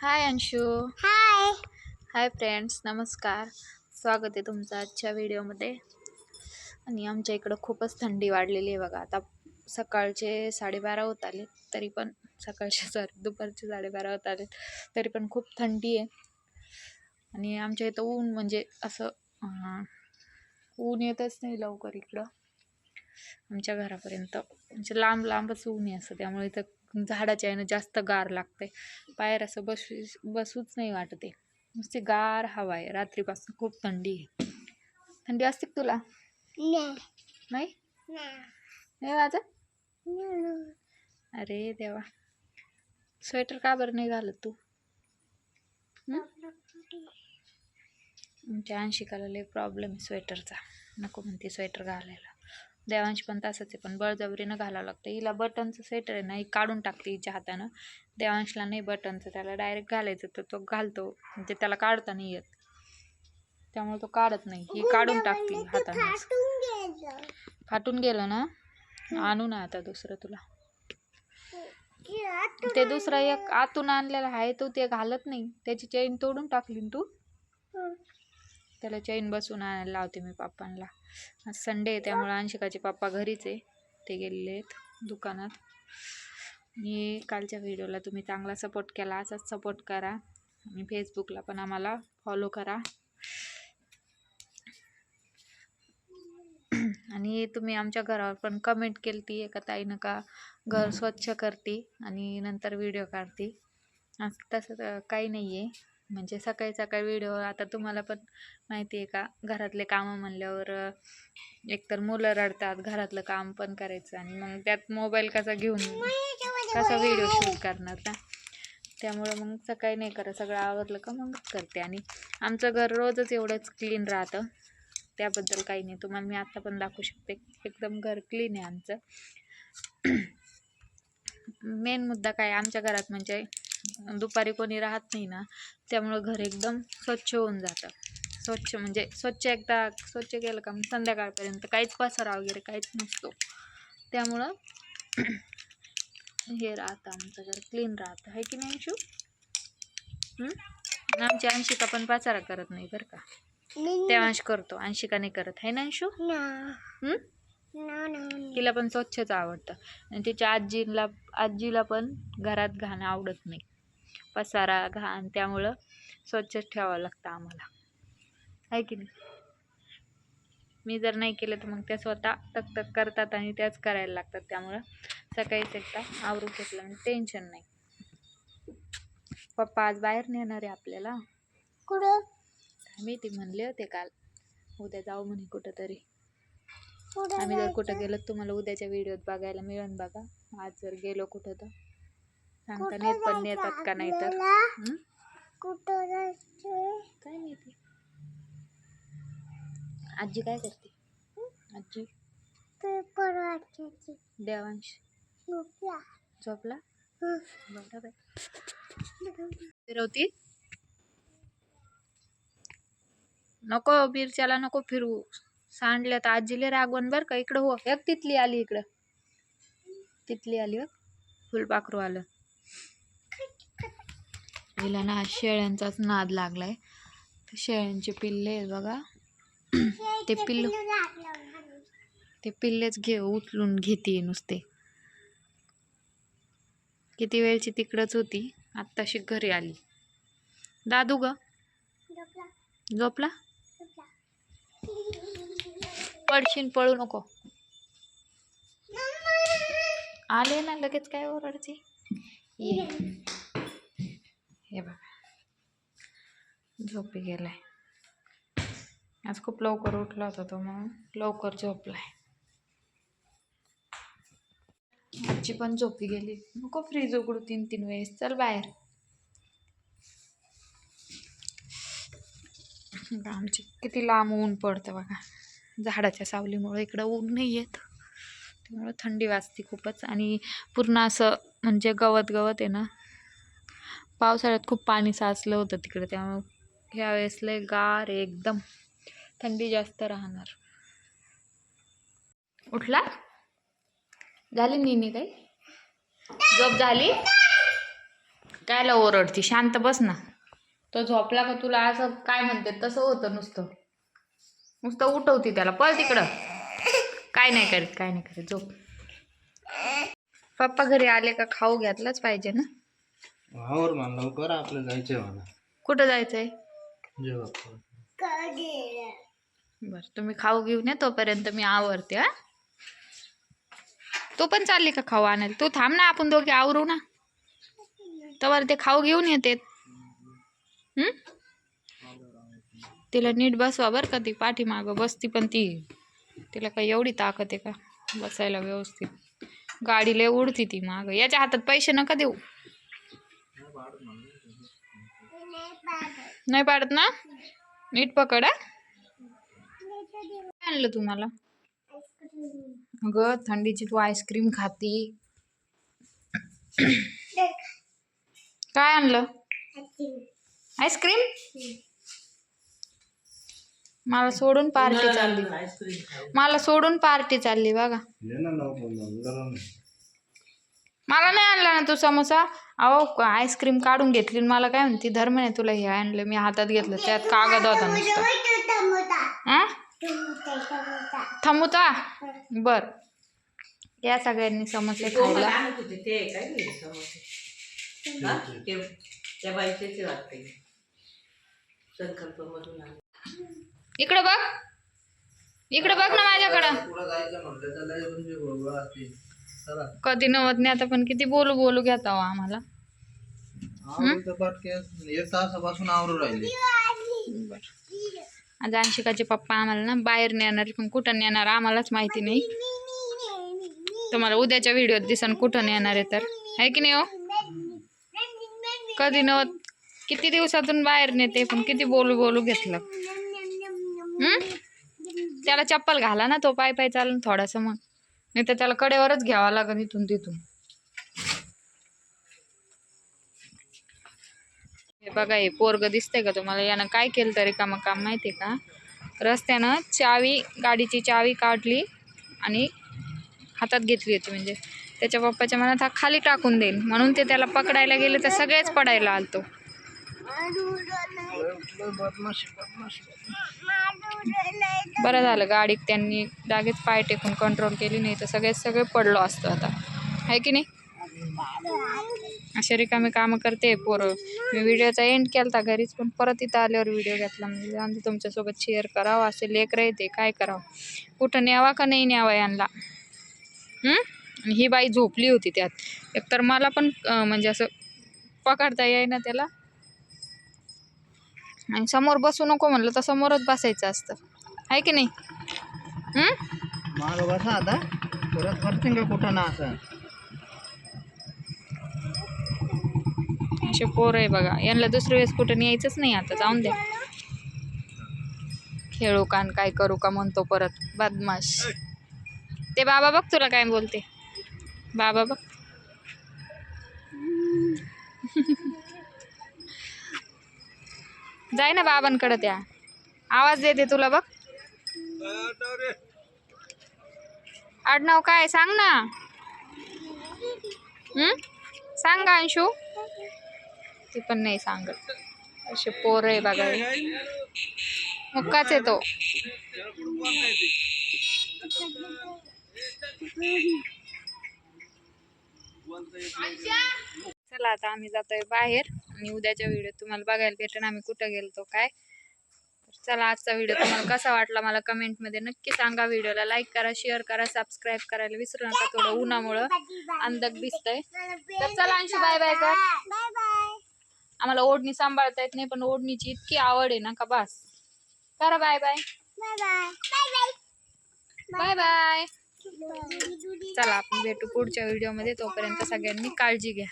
हाय अंशू हाय hi friends नमस्कार. स्वागत आहे तुमचं आजच्या व्हिडिओमध्ये. आणि आमच्या इकडं खूपच थंडी वाढलेली आहे बघा. आता सकाळचे साडेबारा होत आले तरी पण सकाळचे सॉरी दुपारचे साडेबारा होत आले तरी पण खूप थंडी आहे. आणि आमच्या इथं ऊन म्हणजे असं ऊन येतच नाही लवकर इकडं. आमच्या घरापर्यंत म्हणजे लांब लांबच ऊन आहे असं त्यामुळे इथं झाडाच्या यानं जास्त गार लागते बाहेर असं बसू बसूच नाही वाटते नुसती गार हवा आहे. रात्रीपासून खूप थंडी आहे. थंडी असते का तुला? नाही. नाही? नाही. नाही वाजत? अरे देवा. स्वेटर का बरं नाही घालत तू? आमच्या अंशिकाला लय प्रॉब्लेम आहे स्वेटरचा. नको म्हणते स्वेटर घालायला. देवांश पण तसंच आहे पण बळजबरीनं घालावं लागतं. हिला बटनचं स्वेटर आहे ना ही काढून टाकते हिच्या हातानं. देवांशला नाही बटनचं त्याला डायरेक्ट घालायचं तर तो घालतो. म्हणजे त्याला काढता नाही येत. त्यामुळे तो काढत नाही. ही काढून टाकते हातानं फाटून गेलं. ना? आणू ना आता दुसरं तुला. ते दुसरा एक आतून आणलेला आहे तो ते घालत नाही. त्याची चेन तोडून टाकली तू. त्याला चेन बसून आणायला लावते मी पप्पांना आज संडे आहे त्यामुळे अंशिकाचे पप्पा घरीच आहे. ते गेलेले आहेत दुकानात. मी कालच्या व्हिडिओला तुम्ही चांगला सपोर्ट केला असाच सपोर्ट करा. आणि फेसबुकला पण आम्हाला फॉलो करा. आणि तुम्ही आमच्या घरावर पण कमेंट केली ती एका ताईनं का घर स्वच्छ करते आणि नंतर व्हिडिओ काढते. असं तसं काही नाही आहे म्हणजे सकाळी सकाळी व्हिडिओ आता तुम्हाला पण माहिती आहे का घरातले कामं म्हणल्यावर एकतर मुलं रडतात घरातलं काम पण करायचं आणि मग त्यात मोबाईल कसा घेऊन कसा व्हिडिओ शूट करणार ना? त्यामुळं मग सकाळी नाही करत सगळं आवरलं का मग करते आणि आमचं घर रोजच एवढंच क्लीन राहतं. त्याबद्दल काही नाही तुम्हाला मी आत्ता पण दाखवू शकते. एकदम घर क्लीन आहे आमचं. मेन मुद्दा काय आमच्या घरात म्हणजे दुपारी कोणी राहत नाही ना त्यामुळं घर एकदम स्वच्छ होऊन जातं. स्वच्छ म्हणजे स्वच्छ एकदा स्वच्छ केलं का मग संध्याकाळपर्यंत काहीच पसारा वगैरे काहीच नसतो. त्यामुळं हे राहतं आमचं घर क्लीन राहतं. आहे की नाही अंशू? आमची अंशिका पण पसारा करत नाही बरं का. तेव्हाच करतो अंशिका नाही करत. आहे ना अंशू. हं? तिला पण स्वच्छच आवडतं. आणि तिच्या आजीला आजीला पण घरात घाण आवडत नाही. पसारा घाण त्यामुळं स्वच्छच ठेवावं लागतं आम्हाला. आहे की नाही? मी जर नाही केलं तर मग त्या स्वतः तक तक करतात आणि त्याच करायला लागतात. त्यामुळं सकाळीच एकदा आवरून घेतलं म्हणजे टेन्शन नाही. पप्पा आज बाहेर नेणार आहे आपल्याला. कुठं? काय माहिती म्हणले होते काल उद्या जाऊ म्हणे कुठंतरी. कुठं आम्ही जर? कुठं गेलो तुम्हाला उद्याच्या व्हिडिओत बघायला मिळेल बघा. आज जर गेलो कुठं तर. सांगता नाहीत पण नेतात का नाही तर? कुठं जायचं? काय माहिती? आजी काय करते? आजी? पेपर वाचायचे. देवांश. झोपला. झोपला? फिरवती नको बिरच्याला नको फिरवू सांडल्या तर आजीले रागवण बरं का. इकडं हो एक तिथली आली इकडं. तिथली आली बघ. फुलपाखरू आलं. हिला ना शेळ्यांचाच नाद लागलाय. शेळ्यांचे पिल्ले आहेत बघा. ते पिल्लू ते पिल्लेच घे उचलून घेते नुसते. किती वेळची तिकडंच होती आत्ताशी घरी आली. दादू ग. झोपला. पडशीन पळू नको. आले ना लगेच काय ओरडते? ये हे बघा. झोपी गेलाय. आज खूप लवकर उठला होता तो म्हणून लवकर झोपलाय. आजची पण झोपी गेली. नको फ्रीज उघडू तीन तीन वेळेस. चल बाहेर. आमची किती लांब ऊन पडतं बघा. झाडाच्या सावलीमुळे इकडं ऊन नाही येत त्यामुळं थंडी वाजते खूपच. आणि पूर्ण असं म्हणजे गवत गवत आहे ना. पावसाळ्यात खूप पाणी साचलं होतं तिकडे त्यामुळं ह्या वेळेस लय गार एकदम. थंडी जास्त राहणार. उठला? झाली निनी काही? झोप झाली? कायला ओरडती? शांत बस ना. तो झोपला का तुला असं काय म्हणते? तसं होतं नुसतं. नुसतं उठवती त्याला. पळ तिकडं. काय नाही करत काय नाही करत. झोप. पप्पा घरी आले का खाऊ घातलंच पाहिजे ना? आवर मान लवकर आपलं जायचंय मला कुठं जायचंय? बर तुम्ही खाऊ घेऊन या तोपर्यंत मी आवरते हा? तू पण चालली का खाऊ आणायला? तू थांब ना आपण दोघे आवरू ना. तवर ते खाऊ घेऊन येते. हम्म? तिला नीट बसवा बरं का ती पाठीमागं बसती पण ती. तिला काय एवढी ताकद आहे का? बसायला व्यवस्थित. गाडी लय उडती ती मागं. याच्या हातात पैसे नका देऊ. नाही पाडत ना? नीट पकड आणलं तुम्हाला. अगं थंडीची तू आईस्क्रीम खाती. काय आणलं? आईस्क्रीम? मला सोडून पार्टी चालली. मला सोडून पार्टी चालली बघा. मला नाही आणला ना तू समोसा? अहो आईस्क्रीम काढून घेतली आणि मला काय म्हणते धर्म नाही तुला हे आणलं मी हातात घेतलं त्यात कागद होता नुसता. हा. थांबूता बर. या सगळ्यांनी समोसे खायला. त्या वाटते. संकल्पमधून आले. इकडं बघ. इकडं बघ ना माझ्याकडं. म्हणजे कधी नवत नाही आता पण किती बोलू बोलू घेता हो आम्हाला. आज अंशिकाचे पप्पा आम्हाला ना बाहेर नेणार पण कुठं नेणार आम्हालाच माहिती नाही. तुम्हाला उद्याच्या व्हिडिओत दिसन कुठं नेणार आहे तर. आहे की नाही हो? कधी नवत किती दिवसातून बाहेर नेते पण किती बोलू बोलू घेतलं. हम्म? त्याला चप्पल घाला ना तो पाय पाय चालून थोडासा मग. नाही तर त्याला कडेवरच घ्यावा लागेल इथून तिथून. हे बघा हे पोरग दिसतंय का तुम्हाला? यानं काय केलं तरी काम काम माहिती का? रस्त्यानं चावी गाडीची चावी काढली आणि हातात घेतली होती म्हणजे. त्याच्या पप्पाच्या मनात हा खाली टाकून देईल म्हणून ते त्याला पकडायला गेले तर सगळेच पडायला आलतो. बरं झालं गाडीत त्यांनी जागेच पाय टेकून कंट्रोल केली नाही तर सगळे सगळे पडलो असतो आता. आहे की नाही? अशा रिकामी कामं करते पोरं. मी व्हिडिओचा एंड केला घरीच पण परत इथं आल्यावर व्हिडिओ घेतला. म्हणजे जाऊन तुमच्यासोबत शेअर करावं असे लेकर येते काय करावं? कुठं न्यावा का नाही न्यावा यांना? ही? बाई झोपली होती त्यात. एकतर मला पण म्हणजे असं पकडता येईना त्याला. आणि समोर बसू नको म्हणलं तर समोरच बसायचं असतं. आहे की नाही? माग बसा आता. परत करते का कुठं ना असं? असे पोरं आहे बघा. यांना दुसऱ्या वेळेस कुठं यायचंच नाही आता. जाऊन द्या खेळू का आणि काय करू का म्हणतो परत. बदमाश. ते बाबा बघ तुला काय बोलते. बाबा बघ. जाय ना बाबांकडं त्या. आवाज देते तुला बघ. आडनाव काय सांग ना. हम्म सांग अंशू. ती पण नाही सांगत. असे पोर आहे बघा मुक्काच येतो चला आता आम्ही जातोय बाहेर. आणि उद्याच्या व्हिडिओ तुम्हाला बघायला भेटेन आम्ही कुठं गेलतो काय? चला आजचा व्हिडिओ तुम्हाला कसा वाटला मला कमेंटमध्ये नक्की सांगा. व्हिडिओला लाईक करा शेअर करा सबस्क्राईब करायला विसरू नका थोडं उन्हामुळं. अंधक दिसतंय. तर चला अंशी बाय बाय का आम्हाला ओढणी सांभाळता येत नाही पण ओढणीची इतकी आवड आहे ना का बस. करा बाय बाय बाय बाय चला आपण भेटू पुढच्या व्हिडिओमध्ये तोपर्यंत सगळ्यांनी काळजी घ्या.